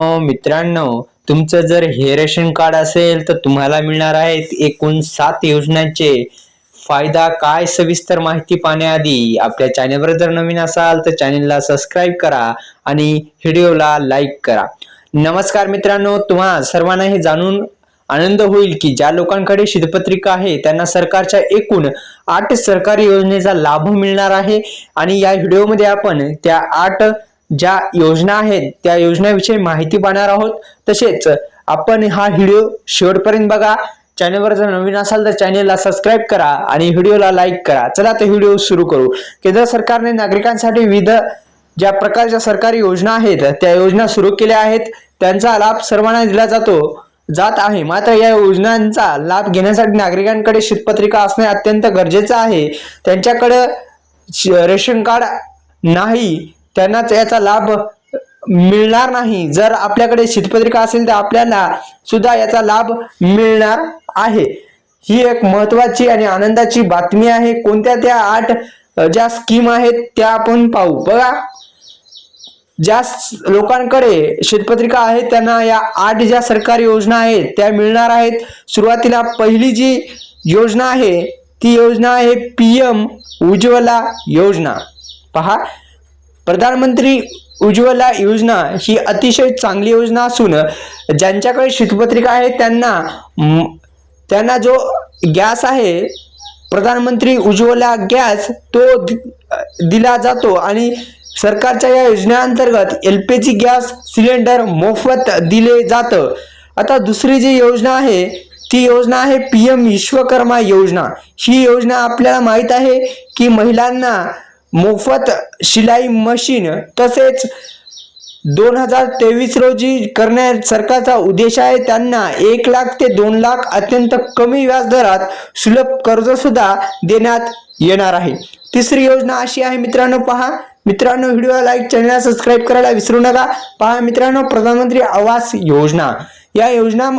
मित्रांनो तुमचं जर हे रेशन कार्ड असेल तर तुम्हाला मिळणार आहेत एकूण सात योजनांचे. फायदा काय सविस्तर माहिती पाहण्याआधी आपल्या चॅनलवर जर नवीन असाल तर चॅनलला सबस्क्राईब करा आणि व्हिडिओला लाईक करा. नमस्कार मित्रांनो तुम्हा सर्वांना हे जाणून आनंद होईल की ज्या लोकांकडे शिदपत्रिका आहे त्यांना सरकारच्या एकूण आठ सरकारी योजनेचा लाभ मिळणार आहे. आणि या व्हिडिओमध्ये आपण त्या आठ ज्या योजना आहेत त्या योजनेविषयी माहिती पाहणार आहोत. तसेच आपण हा व्हिडिओ शेवटपर्यंत बघा. चॅनलवर जर नवीन असाल तर चॅनलला सबस्क्राईब करा आणि व्हिडिओला लाईक करा. चला तर व्हिडिओ सुरू करू. केंद्र सरकारने नागरिकांसाठी विविध ज्या प्रकारच्या सरकारी योजना आहेत त्या योजना सुरू केल्या आहेत. त्यांचा लाभ सर्वांना दिला जातो जात आहे. मात्र या योजनांचा लाभ घेण्यासाठी नागरिकांकडे शीतपत्रिका असणे अत्यंत गरजेचं आहे. त्यांच्याकडे श- रेशन कार्ड नाही त्यांनाच याचा लाभ मिळणार नाही. जर आपल्याकडे शीतपत्रिका असेल तर आपल्याला सुद्धा याचा लाभ मिळणार आहे. ही एक महत्वाची आणि आनंदाची बातमी आहे. कोणत्या त्या आठ ज्या स्कीम आहेत त्या आपण पाहू. बघा ज्या लोकांकडे शेतपत्रिका आहे त्यांना या आठ ज्या सरकारी योजना आहेत त्या मिळणार आहेत. सुरुवातीला पहिली जी योजना आहे ती योजना आहे पी एम उज्ज्वला योजना. पहा प्रधानमंत्री उज्ज्वला योजना ही अतिशय चांगली योजना असून ज्यांच्याकडे शीतपत्रिका आहे त्यांना त्यांना जो गॅस आहे प्रधानमंत्री उज्ज्वला गॅस तो दि- दिला जातो आणि सरकारच्या या योजनेअंतर्गत L P G gas cylinder मोफत दिले जातं. आता दुसरी जी योजना आहे ती योजना आहे पी एम विश्वकर्मा योजना. ही योजना आपल्याला माहीत आहे की महिलांना मोफत शिलाई मशीन तसेच दोन हजार तेवीस रोजी करण्यात सरकारचा उद्देश आहे. त्यांना एक लाख ते दोन लाख अत्यंत कमी व्याजदरात सुलभ कर्ज सुद्धा देण्यात येणार आहे. तिसरी योजना अशी आहे मित्रांनो पहा. मित्रांनो व्हिडिओ लाईक चॅनलला सबस्क्राईब करायला विसरू नका. पहा मित्रांनो प्रधानमंत्री आवास योजना. या योजना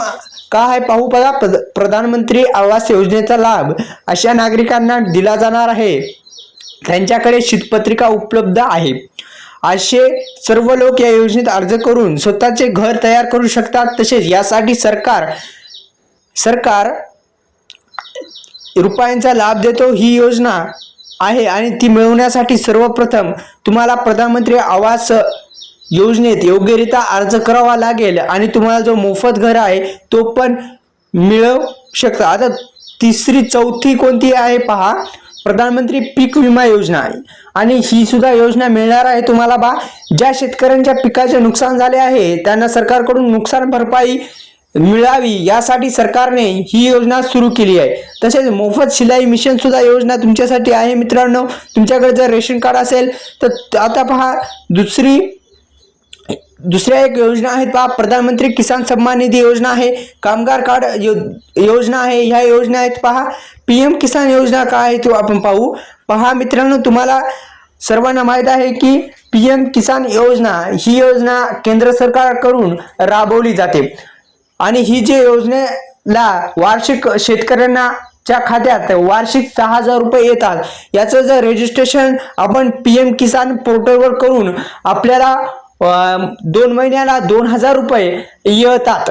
का आहे? पाहू बघा. प्रधानमंत्री आवास योजनेचा लाभ अशा नागरिकांना दिला जाणार आहे. त्यांच्याकडे शीतपत्रिका उपलब्ध आहे. असे सर्व लोक या योजनेत अर्ज करून स्वतःचे घर तयार करू शकतात. तसेच यासाठी सरकार सरकार रुपयांचा लाभ देतो. ही योजना आहे आणि ती मिळवण्यासाठी सर्वप्रथम तुम्हाला प्रधानमंत्री आवास योजनेत योग्यरित्या अर्ज करावा लागेल आणि तुम्हाला जो मोफत घर आहे तो पण मिळवू शकता. आता तिसरी चौथी कोणती आहे? पहा. प्रधानमंत्री पीक विमा योजना आहे. आणि ही सुद्धा योजना मिळणार आहे तुम्हाला बा. ज्या शेतकऱ्यांच्या पिकाचे नुकसान झाले आहे त्यांना सरकारकडून नुकसान भरपाई मिळावी यासाठी सरकारने ही योजना सुरू केली आहे. तसेच मोफत शिलाई मिशन सुद्धा योजना तुमच्यासाठी आहे मित्रांनो. तुमच्याकडे जर रेशन कार्ड असेल तर आता पहा दुसरी दुसऱ्या एक योजना आहेत पहा प्रधानमंत्री किसान सन्मान निधी योजना आहे कामगार कार्ड यो योजना आहे ह्या योजना आहेत पहा. पी एम किसान योजना काय आहे तो आपण पाहू. पहा मित्रांनो तुम्हाला सर्वांना माहीत आहे की पी एम किसान योजना ही योजना केंद्र सरकारकडून राबवली जाते. आणि ही जी योजनेला वार्षिक शेतकऱ्यांना च्या खात्यात वार्षिक सहा हजार रुपये येतात. याचं जर रजिस्ट्रेशन आपण पी एम किसान पोर्टलवर करून आपल्याला दोन महिन्याला दोन हजार रुपये येतात.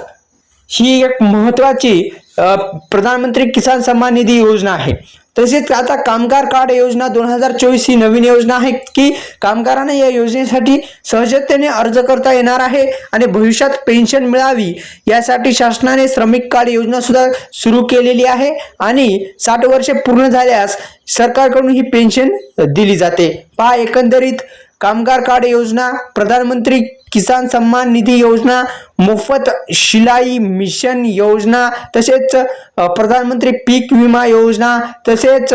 ही एक महत्वाची प्रधानमंत्री किसान सन्मान निधी योजना आहे. तसेच आता कामगार कार्ड योजना दोन हजार चोवीस ही नवीन योजना आहे की कामगारांना या योजनेसाठी सहजतेने अर्ज करता येणार आहे आणि भविष्यात पेन्शन मिळावी यासाठी शासनाने श्रमिक कार्ड योजना सुद्धा सुरू केलेली आहे आणि साठ वर्षे पूर्ण झाल्यास सरकारकडून ही पेन्शन दिली जाते. पहा एकंदरीत कामगार कार्ड योजना प्रधानमंत्री किसान सन्मान निधी योजना मोफत शिलाई मिशन योजना तसेच प्रधानमंत्री पीक विमा योजना तसेच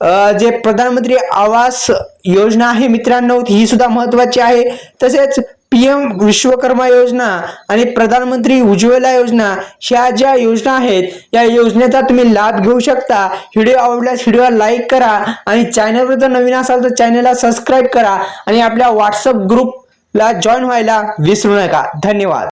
जे प्रधानमंत्री आवास योजना आहे मित्रांनो ही सुद्धा महत्वाची आहे. तसेच पी एम विश्वकर्मा योजना आणि प्रधानमंत्री उज्ज्वला योजना ह्या ज्या योजना आहेत या योजनेचा तुम्ही लाभ घेऊ शकता. व्हिडिओ आवडल्यास व्हिडिओला लाईक करा आणि चॅनलवर जर नवीन असाल तर चॅनलला सबस्क्राईब करा आणि आपल्या व्हॉट्सअप ग्रुपला जॉईन व्हायला विसरू नका. धन्यवाद.